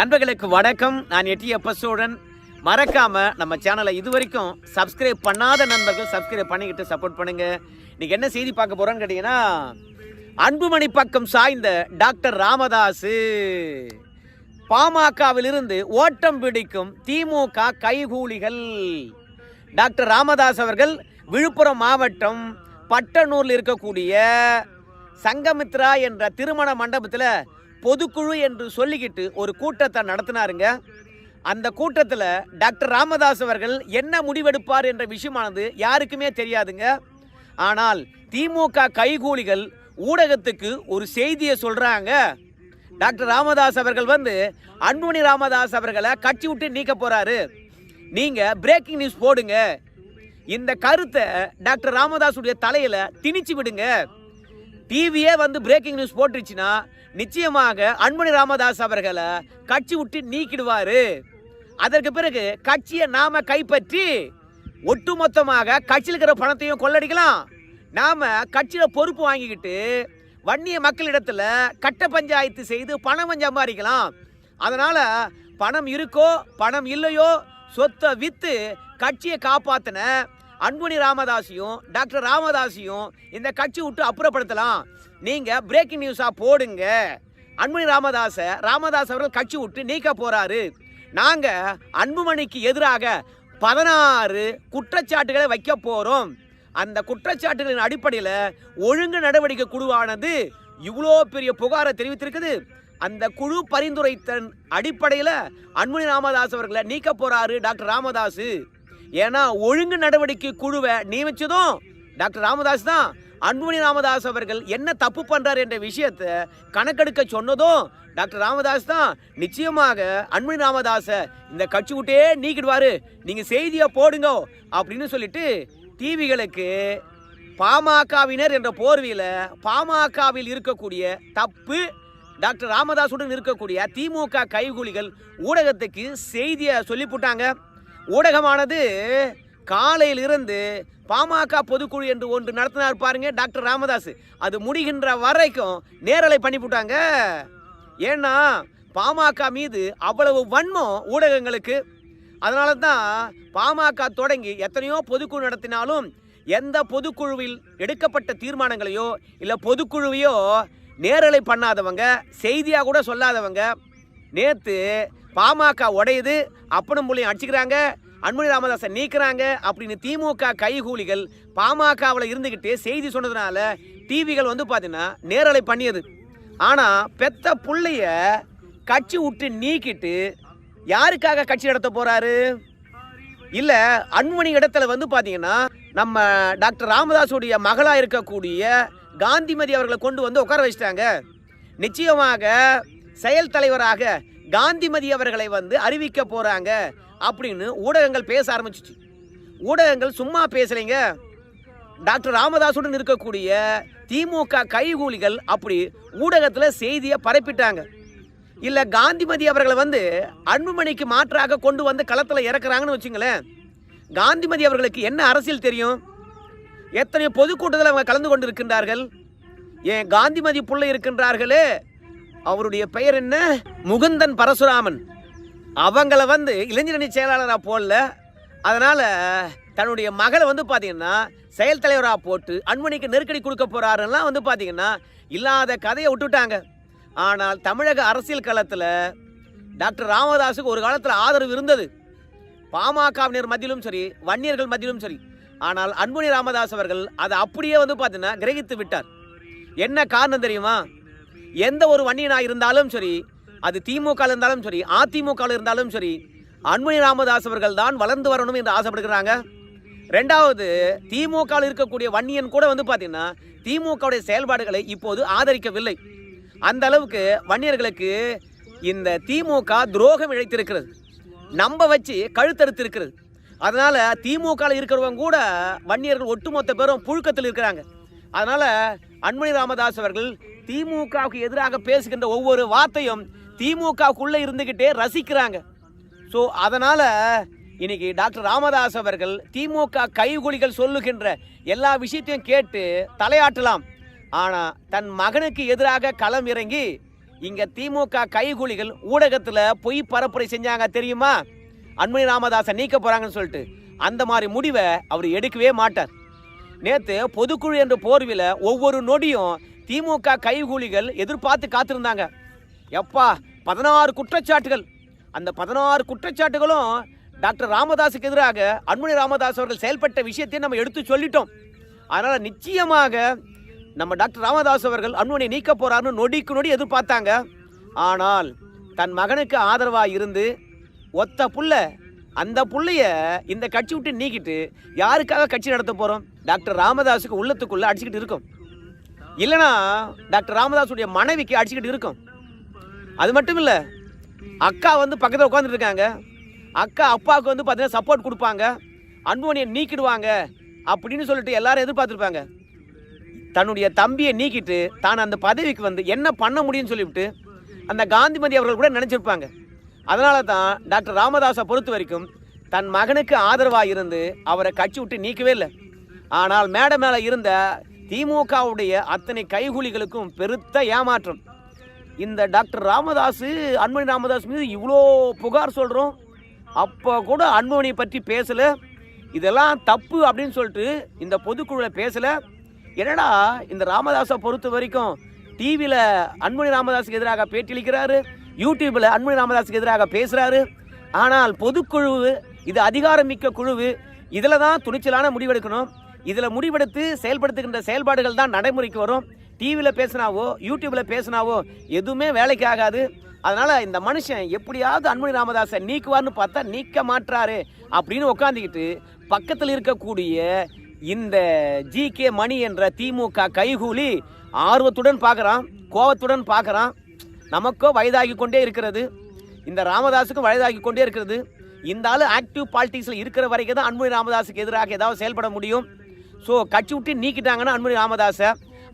நண்பர்களுக்கு வணக்கம். நான் எட்டி சோழன் மறக்காம நம்ம சேனலை இது வரைக்கும் சப்ஸ்கிரைப் பண்ணாத நண்பர்கள் சப்ஸ்கிரைப் பண்ணிக்கிட்டு சப்போர்ட் பண்ணுங்க. இன்னைக்கு என்ன செய்தி பார்க்க போறோம்னு கேட்டீங்கன்னா அன்புமணி பக்கம் சாய்ந்த டாக்டர் ராமதாஸ் பாமகவிலிருந்து ஓட்டம் பிடிக்கும் திமுக கைகூலிகள். டாக்டர் ராமதாஸ் அவர்கள் விழுப்புரம் மாவட்டம் பட்டனூரில் இருக்கக்கூடிய சங்கமித்ரா என்ற திருமண மண்டபத்தில் பொதுக்குழு என்று சொல்லிக்கிட்டு ஒரு கூட்டத்தை நடத்தினாருங்க. அந்த கூட்டத்தில் டாக்டர் ராமதாஸ் அவர்கள் என்ன முடிவெடுப்பார் என்ற விஷயமானது யாருக்குமே தெரியாதுங்க. ஆனால் திமுக கைகூலிகள் ஊடகத்துக்கு ஒரு செய்தியை சொல்கிறாங்க டாக்டர் ராமதாஸ் அவர்கள் வந்து அன்புமணி ராமதாஸ் அவர்களை கட்சி விட்டு நீக்க போகிறாரு நீங்கள் பிரேக்கிங் நியூஸ் போடுங்க. இந்த கருத்தை டாக்டர் ராமதாஸுடைய தலையில் திணிச்சு விடுங்க. டிவியே வந்து பிரேக்கிங் நியூஸ் போட்டுருச்சுன்னா நிச்சயமாக அன்புமணி ராமதாஸ் அவர்களை கட்சி விட்டு நீக்கிடுவாரு. அதற்கு பிறகு கட்சியை நாம கைப்பற்றி ஒட்டுமொத்தமாக கட்சியில் இருக்கிற பணத்தையும் கொள்ளடிக்கலாம். நாம கட்சியில பொறுப்பு வாங்கிக்கிட்டு வன்னிய மக்களிடத்துல கட்ட பஞ்சாயத்து செய்து பணம் சம்பாதிக்கலாம். அதனால பணம் இருக்கோ பணம் இல்லையோ சொத்தை வித்து கட்சியை காப்பாத்தின அன்புமணி ராமதாஸையும் டாக்டர் ராமதாஸையும் இந்த கட்சி விட்டு அப்புறப்படுத்தலாம். நீங்கள் பிரேக்கிங் நியூஸாக போடுங்க. அன்புமணி ராமதாசை ராமதாஸ் அவர்கள் கட்சி விட்டு நீக்க போகிறாரு நாங்கள் அன்புமணிக்கு எதிராக பதினாறு குற்றச்சாட்டுகளை வைக்க போகிறோம் அந்த குற்றச்சாட்டுகளின் அடிப்படையில் ஒழுங்கு நடவடிக்கை குழுவானது இவ்வளோ பெரிய புகாரை தெரிவித்திருக்குது. அந்த குழு பரிந்துரைத்தன் அடிப்படையில் அன்புமணி ராமதாஸ் அவர்களை நீக்க போகிறாரு டாக்டர் ராமதாஸ். ஏன்னா ஒழுங்கு நடவடிக்கை குழுவை நியமிச்சதும் டாக்டர் ராமதாஸ் தான். அன்புமணி ராமதாஸ் அவர்கள் என்ன தப்பு பண்ணுறார் என்ற விஷயத்தை கணக்கெடுக்க சொன்னதும் டாக்டர் ராமதாஸ் தான். நிச்சயமாக அன்புமணி ராமதாஸை இந்த கட்சி விட்டே நீக்கிடுவாரு. நீங்க செய்தியை போடுங்க அப்படின்னு சொல்லிட்டு டிவிகளுக்கு பாமகவினர் என்ற போர்வையில் பாமகவில் இருக்கக்கூடிய தப்பு டாக்டர் ராமதாஸுடன் இருக்கக்கூடிய திமுக கைகூலிகள் ஊடகத்துக்கு செய்தியை சொல்லி போட்டாங்க ஊடகமானது காலையிலிருந்து பாமக பொதுக்குழு என்று ஒன்று நடத்தினார் பாருங்க டாக்டர் ராமதாஸ் அது முடிகின்ற வரைக்கும் நேரலை பண்ணி போட்டாங்க ஏன்னா பாமக மீது அவ்வளவு வன்மம் ஊடகங்களுக்கு. அதனால தான் பாமக தொடங்கி எத்தனையோ பொதுக்குழு நடத்தினாலும் எந்த பொதுக்குழுவில் எடுக்கப்பட்ட தீர்மானங்களையோ இல்லை பொதுக்குழுவையோ நேரலை பண்ணாதவங்க செய்தியாக கூட சொல்லாதவங்க நேற்று பாமக உடையுது அப்பனும் புள்ளையும் அடிச்சுக்கிறாங்க அன்புமணி ராமதாஸை நீக்கிறாங்க அப்படின்னு திமுக கைகூலிகள் பாமகவில் இருந்துக்கிட்டு செய்தி சொன்னதுனால டிவிகள் வந்து பார்த்தீங்கன்னா நேரலை பண்ணியது. ஆனால் பெத்த பிள்ளைய கட்சி விட்டு நீக்கிட்டு யாருக்காக கட்சி நடத்த போகிறாரு இல்லை அன்புமணி இடத்துல வந்து பார்த்தீங்கன்னா நம்ம டாக்டர் ராமதாஸுடைய மகளாக இருக்கக்கூடிய காந்திமதி அவர்களை கொண்டு வந்து உட்கார வச்சிட்டாங்க. நிச்சயமாக செயல் தலைவராக காந்திமதி அவர்களை வந்து அறிவிக்க போகிறாங்க அப்படின்னு ஊடகங்கள் பேச ஆரம்பிச்சிச்சு. ஊடகங்கள் சும்மா பேசலைங்க. டாக்டர் ராமதாசுடன் இருக்கக்கூடிய திமுக கைகூலிகள் அப்படி ஊடகத்தில் செய்தியை பரப்பிட்டாங்க. இல்லை காந்திமதி அவர்களை வந்து அன்புமணிக்கு மாற்றாக கொண்டு வந்து களத்தில் இறக்குறாங்கன்னு வச்சுங்களேன். காந்திமதி அவர்களுக்கு என்ன அரசியல் தெரியும்? எத்தனை பொதுக்கூட்டத்தில் அவங்க கலந்து கொண்டு இருக்கின்றார்கள் ஏன் காந்திமதி புள்ள இருக்கின்றார்களே. அவருடைய பெயர் என்ன? முகுந்தன் பரசுராமன். அவங்கள வந்து இளைஞரணி செயலாளராக போடல. அதனால் தன்னுடைய மகளை வந்து பார்த்தீங்கன்னா செயல் தலைவராக போட்டு அன்புமணிக்கு நெருக்கடி கொடுக்க போகிறாருலாம் வந்து பார்த்தீங்கன்னா இல்லாத கதையை விட்டுட்டாங்க. ஆனால் தமிழக அரசியல் களத்தில் டாக்டர் ராமதாஸுக்கு ஒரு காலத்தில் ஆதரவு இருந்தது. பாமகவினர் மத்தியிலும் சரி வன்னியர்கள் மத்தியிலும் சரி. ஆனால் அன்புணி ராமதாஸ் அவர்கள் அதை அப்படியே வந்து பார்த்தீங்கன்னா கிரகித்து விட்டார். என்ன காரணம் தெரியுமா? எந்த ஒரு வன்னியனாக இருந்தாலும் சரி அது திமுக இருந்தாலும் சரி அதிமுக இருந்தாலும் சரி அன்புமணி ராமதாஸ் அவர்கள் தான் வளர்ந்து வரணும் என்று ஆசைப்படுகிறாங்க. ரெண்டாவது திமுக இருக்கக்கூடிய வன்னியன் கூட வந்து பார்த்தீங்கன்னா திமுகவுடைய செயல்பாடுகளை இப்போது ஆதரிக்கவில்லை. அந்த அளவுக்கு வன்னியர்களுக்கு இந்த திமுக துரோகம் இழைத்திருக்கிறது. நம்ப வச்சு கழுத்தறுத்து இருக்கிறது அதனால திமுக இருக்கிறவங்க கூட வன்னியர்கள் ஒட்டுமொத்த பேரும் புழுக்கத்தில் இருக்கிறாங்க. அதனால அன்புமணி ராமதாஸ் அவர்கள் திமுகவுக்கு எதிராக பேசுகின்ற ஒவ்வொரு வார்த்தையும் திமுகவுக்குள்ளே இருந்துக்கிட்டே ரசிக்கிறாங்க. ஸோ அதனால் இன்னைக்கு டாக்டர் ராமதாஸ் அவர்கள் திமுக கைகூலிகள் சொல்லுகின்ற எல்லா விஷயத்தையும் கேட்டு தலையாட்டலாம். ஆனால் தன் மகனுக்கு எதிராக களம் இறங்கி இங்கே திமுக கைகூலிகள் ஊடகத்தில் பொய் பரப்புரை செஞ்சாங்க தெரியுமா? அன்மணி ராமதாஸை நீக்க போகிறாங்கன்னு சொல்லிட்டு அந்த மாதிரி முடிவை அவர் எடுக்கவே மாட்டார். நேத்து பொதுக்குழு என்ற போர்வில ஒவ்வொரு நொடியும் திமுக கைகூலிகள் எதிர்பார்த்து காத்திருந்தாங்க. எப்பா பதினாறு குற்றச்சாட்டுகள். அந்த பதினாறு குற்றச்சாட்டுகளும் டாக்டர் ராமதாஸுக்கு எதிராக அன்மணி ராமதாஸ் அவர்கள் செயல்பட்ட விஷயத்தை நம்ம எடுத்து சொல்லிட்டோம். அதனால் நிச்சயமாக நம்ம டாக்டர் ராமதாஸ் அவர்கள் அன்புமணியை நீக்க போகிறாருன்னு நொடிக்கு நொடி எதிர்பார்த்தாங்க. ஆனால் தன் மகனுக்கு ஆதரவாக இருந்து ஒத்த புள்ள அந்த புள்ளைய இந்த கட்சி விட்டு நீக்கிட்டு யாருக்காக கட்சி நடத்த போகிறோம் டாக்டர் ராமதாஸுக்கு உள்ளத்துக்குள்ளே அடிச்சுக்கிட்டு இருக்கும். இல்லைனா டாக்டர் ராமதாஸுடைய மனைவிக்கு அடிச்சுக்கிட்டு இருக்கும். அது மட்டும் இல்லை அக்கா வந்து பக்கத்தில் உட்காந்துட்டு இருக்காங்க. அக்கா அப்பாவுக்கு வந்து பார்த்தீங்கன்னா சப்போர்ட் கொடுப்பாங்க. அன்புமணியை நீக்கிடுவாங்க அப்படின்னு சொல்லிட்டு எல்லாரும் எதிர்பார்த்துருப்பாங்க. தன்னுடைய தம்பியை நீக்கிட்டு தான் அந்த பதவிக்கு வந்து என்ன பண்ண முடியும்னு சொல்லிவிட்டு அந்த காந்திமதி அவர்கள் கூட நினச்சிருப்பாங்க. அதனால தான் டாக்டர் ராமதாஸை பொறுத்த வரைக்கும் தன் மகனுக்கு ஆதரவாக இருந்து அவரை கட்சி விட்டு நீக்கவே இல்லை. ஆனால் மேடை மேலே இருந்த திமுகவுடைய அத்தனை கைகூலிகளுக்கும் பெருத்த ஏமாற்றம். இந்த டாக்டர் ராமதாஸ் அன்மணி ராமதாஸ் மீது இவ்வளோ புகார் சொல்கிறோம் அப்போ கூட அன்புமணி பற்றி பேசலை. இதெல்லாம் தப்பு அப்படின்னு சொல்லிட்டு இந்த பொதுக்குழுவில் பேசலை. என்னடா இந்த ராமதாஸை பொறுத்த வரைக்கும் டிவியில் அன்மணி ராமதாஸுக்கு எதிராக பேட்டியளிக்கிறாரு யூடியூப்பில் அன்மணி ராமதாஸுக்கு எதிராக பேசுகிறாரு ஆனால் பொதுக்குழு இது அதிகாரமிக்க குழுவு இதில் தான் துணிச்சலான முடிவெடுக்கணும். இதில் முடிவெடுத்து செயல்படுத்துகின்ற செயல்பாடுகள் தான் நடைமுறைக்கு வரும். டிவியில் பேசினாவோ யூடியூப்பில் பேசினாவோ எதுவுமே வேலைக்கு ஆகாது. அதனால் இந்த மனுஷன் எப்படியாவது அன்புமணி ராமதாஸை நீக்குவார்னு பார்த்தா நீக்க மாட்டாரு அப்படின்னு உட்காந்துக்கிட்டு பக்கத்தில் இருக்கக்கூடிய இந்த ஜி கே மணி என்ற திமுக கைகூலி ஆர்வத்துடன் பார்க்குறான் கோபத்துடன் பார்க்குறான். நமக்கோ வயதாகி கொண்டே இருக்கிறது. இந்த ராமதாஸுக்கும் வயதாகி கொண்டே இருக்கிறது. இந்த ஆள் ஆக்டிவ் பாலிட்டிக்ஸில் இருக்கிற வரைக்கும் தான் அன்புமணி ராமதாஸுக்கு எதிராக ஏதாவது செயல்பட முடியும். ஸோ கட்சி விட்டு நீக்கிட்டாங்கன்னா அன்புமணி ராமதாஸை.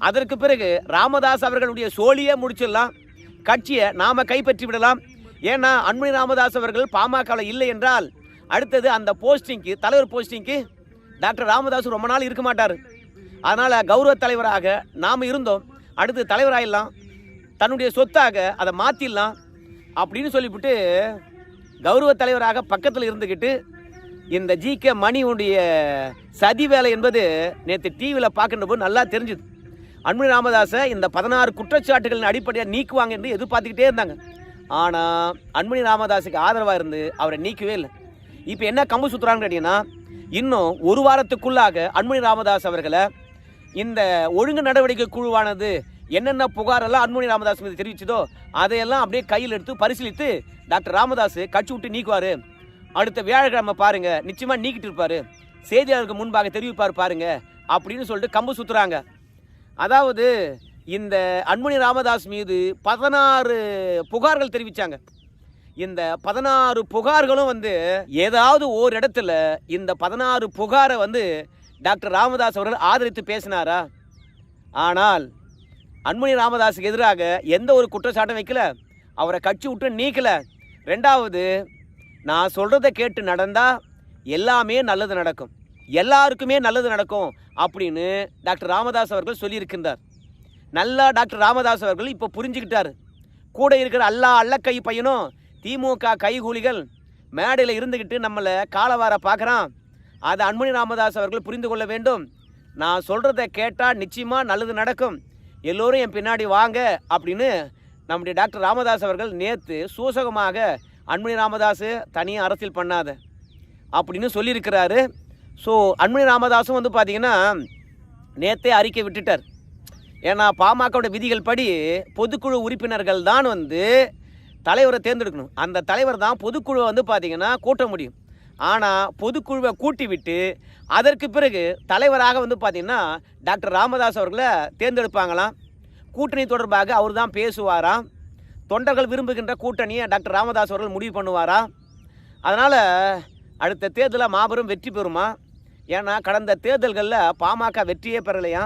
அதற்கு பிறகு ராமதாஸ் அவர்களுடைய சோழியே முடிச்சிடலாம். கட்சியை நாம் கைப்பற்றி விடலாம். ஏன்னா அன்புமணி ராமதாஸ் அவர்கள் பாமகவில் இல்லை என்றால் அடுத்தது அந்த போஸ்டிங்க்கு தலைவர் போஸ்டிங்க்கு டாக்டர் ராமதாஸ் ரொம்ப நாள் இருக்க மாட்டார். அதனால் கௌரவ தலைவராக நாம் இருந்தோம். அடுத்து தலைவராயிடலாம். தன்னுடைய சொத்தாக அதை மாற்றிடலாம் அப்படின்னு சொல்லிவிட்டு கௌரவ தலைவராக பக்கத்தில் இருந்துக்கிட்டு இந்த ஜி கே மணியுடைய சதி வேலை என்பது நேற்று டிவியில் பார்க்கின்ற போது நல்லா தெரிஞ்சுது. அன்பு ராமதாஸை இந்த பதினாறு குற்றச்சாட்டுகளின் அடிப்படையாக நீக்குவாங்க என்று எதிர்பார்த்துக்கிட்டே இருந்தாங்க. ஆனால் அன்புமணி ராமதாஸுக்கு ஆதரவாக இருந்து அவரை நீக்கவே இல்லை. இப்போ என்ன கம்பு சுற்றுறாங்கன்னு கேட்டிங்கன்னா இன்னும் ஒரு வாரத்துக்குள்ளாக அன்புமணி ராமதாஸ் அவர்களை இந்த ஒழுங்கு நடவடிக்கை குழுவானது என்னென்ன புகாரெல்லாம் அன்புமணி ராமதாஸ் மீது தெரிவிச்சதோ அதையெல்லாம் அப்படியே கையில் எடுத்து பரிசீலித்து டாக்டர் ராமதாஸ் கட்சி விட்டு நீக்குவார். அடுத்த வியாழக்கிழமை பாருங்க. நிச்சயமா நீக்கிட்டு இருப்பாரு. செய்தியாளருக்கு முன்பாக தெரிவிப்பார் பாருங்க. அப்படின்னு சொல்லிட்டு கம்பு சுத்துறாங்க. அதாவது இந்த அன்புமணி ராமதாஸ் மீது பதினாறு புகார்கள் தெரிவித்தாங்க இந்த பதினாறு புகார்களும் வந்து ஏதாவது ஓர் இடத்துல இந்த பதினாறு புகாரை வந்து டாக்டர் ராமதாஸ் அவர்கள் ஆதரித்து பேசினாரா? ஆனால் அன்புமணி ராமதாஸுக்கு எதிராக எந்த ஒரு குற்றச்சாட்டும் வைக்கல. அவரை கட்சி விட்டு நீக்கல. ரெண்டாவது நான் சொல்கிறத கேட்டு நடந்தால் எல்லாமே நல்லது நடக்கும். எல்லாருக்குமே நல்லது நடக்கும் அப்படின்னு டாக்டர் ராமதாஸ் அவர்கள் சொல்லியிருக்கின்றார். நல்லா டாக்டர் ராமதாஸ் அவர்கள் இப்போ புரிஞ்சுக்கிட்டார். கூட இருக்கிற எல்லா அல்லக்கை பையனும் திமுக கைகூலிகள் மேடையில் இருந்துக்கிட்டு நம்மளை காலவார பார்க்குறான் அதை அன்மணி ராமதாஸ் அவர்கள் புரிந்து கொள்ள வேண்டும். நான் சொல்கிறத கேட்டால் நிச்சயமாக நல்லது நடக்கும். எல்லோரும் என் பின்னாடி வாங்க அப்படின்னு நம்முடைய டாக்டர் ராமதாஸ் அவர்கள் நேற்று சூசகமாக அன்புமணி ராமதாஸ் தனியாக அரசியல் பண்ணாத அப்படின்னு சொல்லியிருக்கிறாரு. ஸோ அன்புமணி ராமதாஸும் வந்து பார்த்தீங்கன்னா நேற்றே அறிக்கை விட்டுட்டார். ஏன்னா பாமகவோட விதிகள் படி பொதுக்குழு உறுப்பினர்கள் தான் வந்து தலைவரை தேர்ந்தெடுக்கணும். அந்த தலைவர் தான் பொதுக்குழுவை வந்து பார்த்திங்கன்னா கூட்ட முடியும். ஆனால் பொதுக்குழுவை கூட்டி விட்டு அதற்கு பிறகு தலைவராக வந்து பார்த்திங்கன்னா டாக்டர் ராமதாஸ் அவர்களை தேர்ந்தெடுப்பாங்களாம். கூட்டணி தொடர்பாக அவர் தான் பேசுவாராம். தொண்டர்கள் விரும்புகின்ற கூட்டணியை டாக்டர் ராமதாஸ் அவர்கள் முடிவு பண்ணுவாரா? அதனால் அடுத்த தேர்தலில் மாபெரும் வெற்றி பெறுமா? ஏன்னா கடந்த தேர்தல்களில் பாமக வெற்றியே பெறலையா?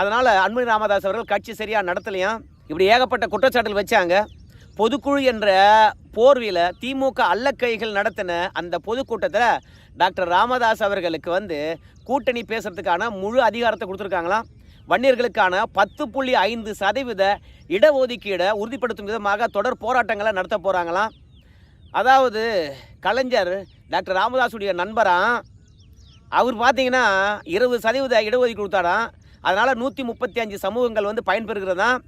அதனால் அன்புமணி ராமதாஸ் அவர்கள் கட்சி சரியாக நடத்தலையாம் இப்படி ஏகப்பட்ட குற்றச்சாட்டுகள் வச்சாங்க. பொதுக்குழு என்ற போர்வையில் திமுக அல்லக்கைகள் நடத்தின அந்த பொதுக்கூட்டத்தில் டாக்டர் ராமதாஸ் அவர்களுக்கு வந்து கூட்டணி பேசுறதுக்கான முழு அதிகாரத்தை கொடுத்துருக்காங்களாம். வன்னியர்களுக்கான பத்து புள்ளி ஐந்து சதவீத இடஒதுக்கீடை உறுதிப்படுத்தும் விதமாக தொடர் போராட்டங்களை நடத்த போகிறாங்களாம் அதாவது கலைஞர் டாக்டர் ராமதாஸுடைய நண்பராம் அவர் பார்த்தீங்கன்னா இருபது சதவீத இடஒதுக்கீடு கொடுத்தாராம் அதனால் நூற்றி முப்பத்தி அஞ்சு சமூகங்கள் வந்து பயன்பெறுகிறதாம்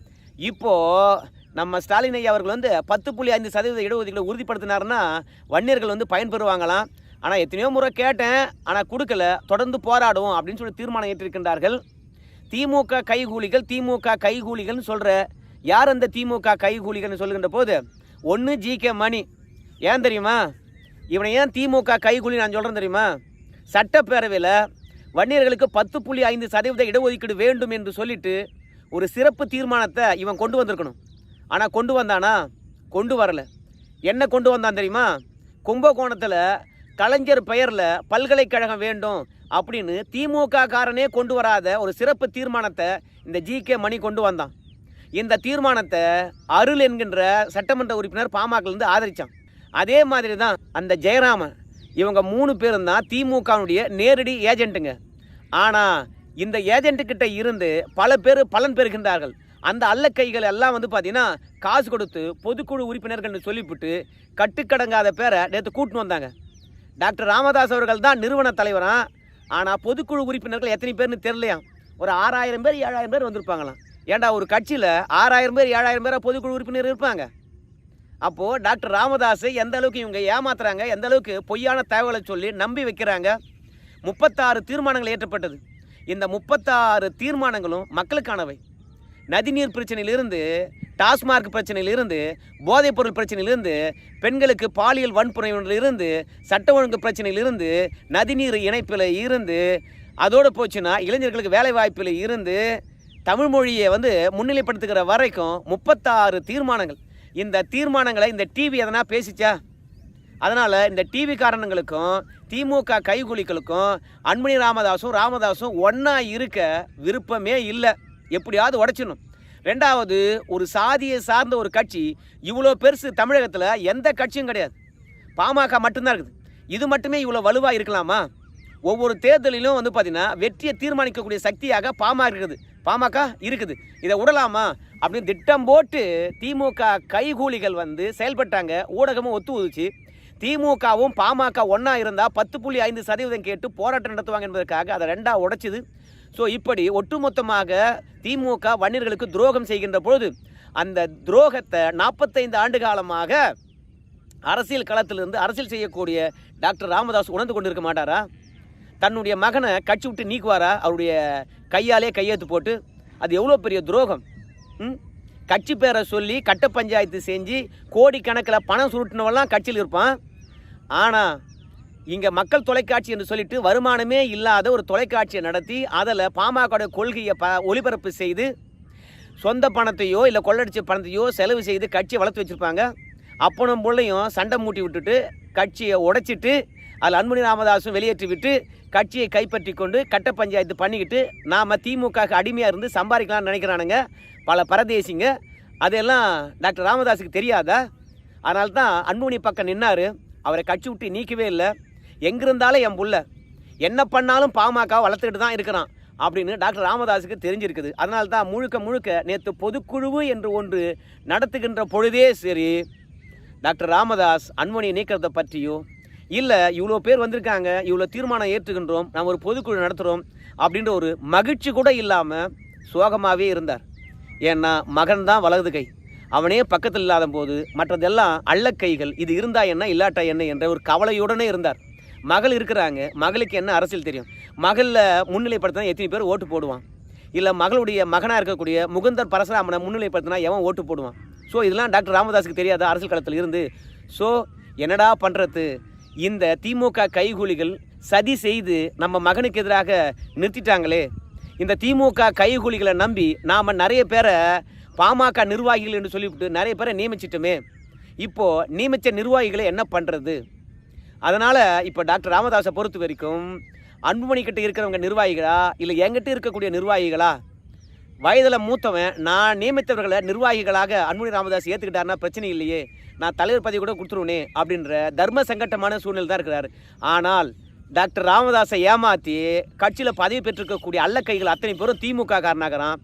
இப்போது நம்ம ஸ்டாலின் ஐயா அவர்கள் வந்து பத்து புள்ளி ஐந்து சதவீத இடஒதுக்கீடு உறுதிப்படுத்தினாருன்னா வன்னியர்கள் வந்து பயன்பெறுவாங்களாம் ஆனால் எத்தனையோ முறை கேட்டேன் ஆனால் கொடுக்கல தொடர்ந்து போராடுவோம் அப்படின்னு சொல்லி தீர்மானம் ஏற்றிருக்கின்றார்கள். திமுக கைகூலிகள் திமுக கைகூலிகள்னு சொல்கிற யார் அந்த திமுக கைகூலிகள்னு சொல்லுகின்ற போது ஒன்று ஜி கே மணி. ஏன் தெரியுமா? இவனை ஏன் திமுக கைகூலி நான் சொல்கிறேன் தெரியுமா? சட்டப்பேரவையில் வன்னியர்களுக்கு பத்து புள்ளி ஐந்து சதவீத இடஒதுக்கீடு வேண்டும் என்று சொல்லிட்டு ஒரு சிறப்பு தீர்மானத்தை இவன் கொண்டு வந்திருக்கணும். ஆனால் கொண்டு வந்தானா? கொண்டு வரல. என்ன கொண்டு வந்தான் தெரியுமா? கும்பகோணத்தில் கலைஞர் பெயரில் பல்கலைக்கழகம் வேண்டும் அப்படின்னு திமுக காரனே கொண்டு வராத ஒரு சிறப்பு தீர்மானத்தை இந்த ஜி கே மணி கொண்டு வந்தான். இந்த தீர்மானத்தை அருள் என்கின்ற சட்டமன்ற உறுப்பினர் பாமகலேருந்து ஆதரித்தான் அதே மாதிரி தான் அந்த ஜெயராமன். இவங்க மூணு பேரும் தான் திமுகனுடைய நேரடி ஏஜென்ட்டுங்க. ஆனால் இந்த ஏஜென்ட்டுக்கிட்ட இருந்து பல பேர் பலன் பெறுகின்றார்கள். அந்த அல்ல கைகள் எல்லாம் வந்து பார்த்தீங்கன்னா காசு கொடுத்து பொதுக்குழு உறுப்பினர்கள்னு சொல்லிவிட்டு கட்டுக்கடங்காத பேரை நேற்று கூட்டின்னு வந்தாங்க. டாக்டர் ராமதாஸ் அவர்கள் தான் நிறுவன தலைவராக ஆனால் பொதுக்குழு உறுப்பினர்கள் எத்தனை பேர்னு தெரியலையாம் ஒரு ஆறாயிரம் பேர் ஏழாயிரம் பேர் வந்திருப்பாங்களாம். ஏன்டா ஒரு கட்சியில் ஆறாயிரம் பேர் ஏழாயிரம் பேராக பொதுக்குழு உறுப்பினர் இருப்பாங்க? அப்போது டாக்டர் ராமதாஸ் எந்த அளவுக்கு இவங்க ஏமாத்துறாங்க எந்த அளவுக்கு பொய்யான தகவலை சொல்லி நம்பி வைக்கிறாங்க? முப்பத்தாறு தீர்மானங்கள் ஏற்றப்பட்டது இந்த முப்பத்தாறு தீர்மானங்களும் மக்களுக்கானவை. நதிநீர் பிரச்சனையிலிருந்து டாஸ்மார்க் பிரச்சனையிலிருந்து போதைப்பொருள் பிரச்சனையிலிருந்து பெண்களுக்கு பாலியல் வன்புறையிலிருந்து சட்ட ஒழுங்கு பிரச்சனையிலிருந்து நதிநீர் இணைப்பில் இருந்து அதோடு போச்சுன்னா இளைஞர்களுக்கு வேலை வாய்ப்பில் இருந்து தமிழ் மொழியை வந்து முன்னிலைப்படுத்துகிற வரைக்கும் முப்பத்தாறு தீர்மானங்கள். இந்த தீர்மானங்களை இந்த டிவி எதனா பேசிச்சா? அதனால் இந்த டிவி காரணங்களுக்கும் திமுக கைகூலிகளுக்கும் அன்புமணி ராமதாசும் ராமதாசும் ஒன்றா இருக்க விருப்பமே இல்லை. எப்படியாவது உடைச்சிடணும். ரெண்டாவது ஒரு சாதியை சார்ந்த ஒரு கட்சி இவ்வளோ பெருசு தமிழகத்தில் எந்த கட்சியும் கிடையாது. பாமக மட்டும்தான் இருக்குது. இது மட்டுமே இவ்வளோ வலுவாக இருக்கலாமா? ஒவ்வொரு தேர்தலிலும் வந்து பார்த்தீங்கன்னா வெற்றியை தீர்மானிக்கக்கூடிய சக்தியாக பாமக இருக்குது. பாமக இருக்குது. இதை விடலாமா அப்படின்னு திட்டம் போட்டு திமுக கைகூலிகள் வந்து செயல்பட்டாங்க. ஊடகமும் ஒத்து உதுச்சு திமுகவும் பாமக ஒன்றா இருந்தால் பத்து புள்ளி ஐந்து சதவீதம் கேட்டு போராட்டம் நடத்துவாங்க என்பதற்காக அதை ரெண்டாக உடைச்சிது. ஸோ இப்படி ஒட்டுமொத்தமாக திமுக வன்னியர்களுக்கு துரோகம் செய்கின்ற பொழுது அந்த துரோகத்தை நாற்பத்தைந்து ஆண்டு காலமாக அரசியல் களத்திலிருந்து அரசியல் செய்யக்கூடிய டாக்டர் ராமதாஸ் உணர்ந்து கொண்டிருக்க மாட்டாரா? தன்னுடைய மகனை கட்சி விட்டு நீக்குவாரா? அவருடைய கையாலே கையெழுத்து போட்டு? அது எவ்வளோ பெரிய துரோகம்? ம்? கட்சி பேரை சொல்லி கட்ட பஞ்சாயத்து செஞ்சு கோடிக்கணக்கில் பணம் சுருட்டினவெல்லாம் கட்சியில் இருப்பான். ஆனால் இங்கே மக்கள் தொலைக்காட்சி என்று சொல்லிட்டு வருமானமே இல்லாத ஒரு தொலைக்காட்சியை நடத்தி அதில் பாமக கொள்கையை ப ஒளிபரப்பு செய்து சொந்த பணத்தையோ இல்லை கொள்ளடிச்ச பணத்தையோ செலவு செய்து கட்சியை வளர்த்து வச்சுருப்பாங்க. அப்பனும் பிள்ளையும் சண்டை மூட்டி விட்டுட்டு கட்சியை உடைச்சிட்டு அதில் அன்புமணி ராமதாஸும் வெளியேற்றி விட்டு கட்சியை கைப்பற்றி கொண்டு கட்ட பஞ்சாயத்து பண்ணிக்கிட்டு நாம் திமுக அடிமையாக இருந்து சம்பாதிக்கலாம்னு நினைக்கிறானுங்க பல பரதேசிங்க. அதெல்லாம் டாக்டர் ராமதாஸுக்கு தெரியாதா? அதனால தான் அன்புமணி பக்கம் நின்னார். அவரை கட்சி விட்டு நீக்கவே இல்லை. எங்கிருந்தாலும் என் புள்ள. என்ன பண்ணாலும் பாமக வளர்த்துக்கிட்டு தான் இருக்கிறான் அப்படின்னு டாக்டர் ராமதாஸுக்கு தெரிஞ்சிருக்குது. அதனால தான் முழுக்க முழுக்க நேற்று பொதுக்குழுவு என்று ஒன்று நடத்துகின்ற பொழுதே சரி டாக்டர் ராமதாஸ் அன்புமணியை நீக்கிறத பற்றியோ இல்லை இவ்வளோ பேர் வந்திருக்காங்க இவ்வளோ தீர்மானம் ஏற்றுகின்றோம் நாம் ஒரு பொதுக்குழு நடத்துகிறோம் அப்படின்ற ஒரு மகிழ்ச்சி கூட இல்லாமல் சோகமாகவே இருந்தார். ஏன்னா மகன் தான் வலது கை. அவனே பக்கத்தில் இல்லாத போது மற்றதெல்லாம் அள்ளக்கைகள் இது இருந்தா என்ன இல்லாட்டா என்ன என்ற ஒரு கவலையுடனே இருந்தார். மகள் இருக்கிறாங்க மகளுக்கு என்ன அரசியல் தெரியும்? மகளில் முன்னிலைப்படுத்தினா எத்தனை பேர் ஓட்டு போடுவான்? இல்லை மகளுடைய மகனாக இருக்கக்கூடிய முகுந்தர் பரசுராமனை முன்னிலைப்படுத்தினா எவன் ஓட்டு போடுவான்? ஸோ இதெல்லாம் டாக்டர் ராமதாஸுக்கு தெரியாத அரசியல் களத்தில் இருந்து. ஸோ என்னடா பண்ணுறது இந்த திமுக கைகூலிகள் சதி செய்து நம்ம மகனுக்கு எதிராக நிறுத்திட்டாங்களே. இந்த திமுக கைகூலிகளை நம்பி நாம் நிறைய பேரை பாமக நிர்வாகிகள் என்று சொல்லிவிட்டு நிறைய பேரை நியமிச்சிட்டோமே. இப்போது நியமித்த நிர்வாகிகளை என்ன பண்ணுறது அதனால் இப்போ டாக்டர் ராமதாஸை பொறுத்த வரைக்கும் அன்புமணி கிட்ட இருக்கிறவங்க நிர்வாகிகளா இல்லை என்கிட்ட இருக்கக்கூடிய நிர்வாகிகளா? வயதில் மூத்தவன் நான் நியமித்தவர்களை நிர்வாகிகளாக அன்புமணி ராமதாஸ் ஏற்றுக்கிட்டாருன்னா பிரச்சனை இல்லையே. நான் தலைவர் பதவி கூட கொடுத்துருவேனே அப்படின்ற தர்ம சங்கட்டமான சூழ்நிலை தான் இருக்கிறார். ஆனால் டாக்டர் ராமதாஸை ஏமாற்றி கட்சியில் பதவி பெற்றிருக்கக்கூடிய அல்ல கைகள் அத்தனை பேரும் திமுக காரனாகிறான்.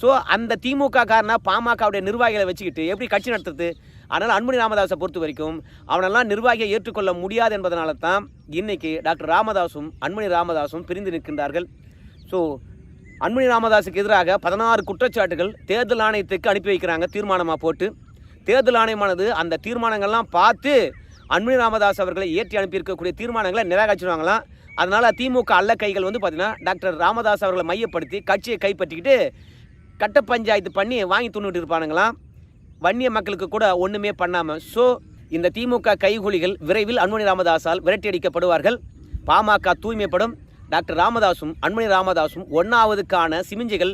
ஸோ அந்த திமுக காரனா பாமகவுடைய நிர்வாகிகளை வச்சுக்கிட்டு எப்படி கட்சி நடத்துறது? அதனால் அன்புமணி ராமதாஸை பொறுத்த வரைக்கும் அவனெல்லாம் நிர்வாகியை ஏற்றுக்கொள்ள முடியாது என்பதனால தான் இன்னைக்கு டாக்டர் ராமதாஸும் அன்புமணி ராமதாஸும் பிரிந்து நிற்கின்றார்கள். ஸோ அன்புமணி ராமதாஸுக்கு எதிராக பதினாறு குற்றச்சாட்டுகள் தேர்தல் ஆணையத்துக்கு அனுப்பி வைக்கிறாங்க தீர்மானமாக போட்டு. தேர்தல் ஆணையமானது அந்த தீர்மானங்கள்லாம் பார்த்து அன்புமணி ராமதாஸ் அவர்களை ஏற்றி அனுப்பியிருக்கக்கூடிய தீர்மானங்களை நிராகரிச்சிருவாங்களாம் அதனால் திமுக அல்ல கைகள் வந்து பார்த்தீங்கன்னா டாக்டர் ராமதாஸ் அவர்களை மையப்படுத்தி கட்சியை கைப்பற்றிக்கிட்டு கட்ட பஞ்சாயத்து பண்ணி வாங்கி துண்ணுட்டு இருப்பானுங்களாம். வன்னிய மக்களுக்கு கூட ஒன்றுமே பண்ணாமல் ஸோ இந்த திமுக கைகூலிகள் விரைவில் அன்புமணி ராமதாஸால் விரட்டியடிக்கப்படுவார்கள் பாமக தூய்மைப்படும். டாக்டர் ராமதாசும் அன்புமணி ராமதாசும் ஒன்றாவதுக்கான சிமிஞ்சிகள்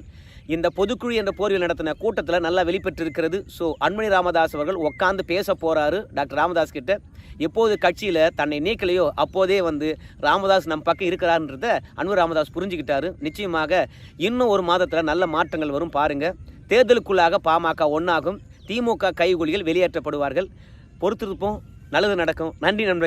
இந்த பொதுக்குழு என்ற போர்வில் நடத்தின கூட்டத்தில் நல்லா வெளிப்பட்டிருக்கிறது. ஸோ அன்புமணி ராமதாஸ் அவர்கள் உட்காந்து பேச போகிறாரு டாக்டர் ராமதாஸ் கிட்ட. எப்போது கட்சியில் தன்னை நீக்கலையோ அப்போதே வந்து ராமதாஸ் நம் பக்கம் இருக்கிறார்ன்றத அன்பு ராமதாஸ் புரிஞ்சுக்கிட்டாரு. நிச்சயமாக இன்னும் ஒரு மாதத்தில் நல்ல மாற்றங்கள் வரும் பாருங்கள் தேர்தலுக்குள்ளாக பாமக ஒன்றாகும் திமுக கைகூலிகள் வெளியேற்றப்படுவார்கள். பொறுத்திருப்போம். நல்லது நடக்கும். நன்றி நண்பர்கள்.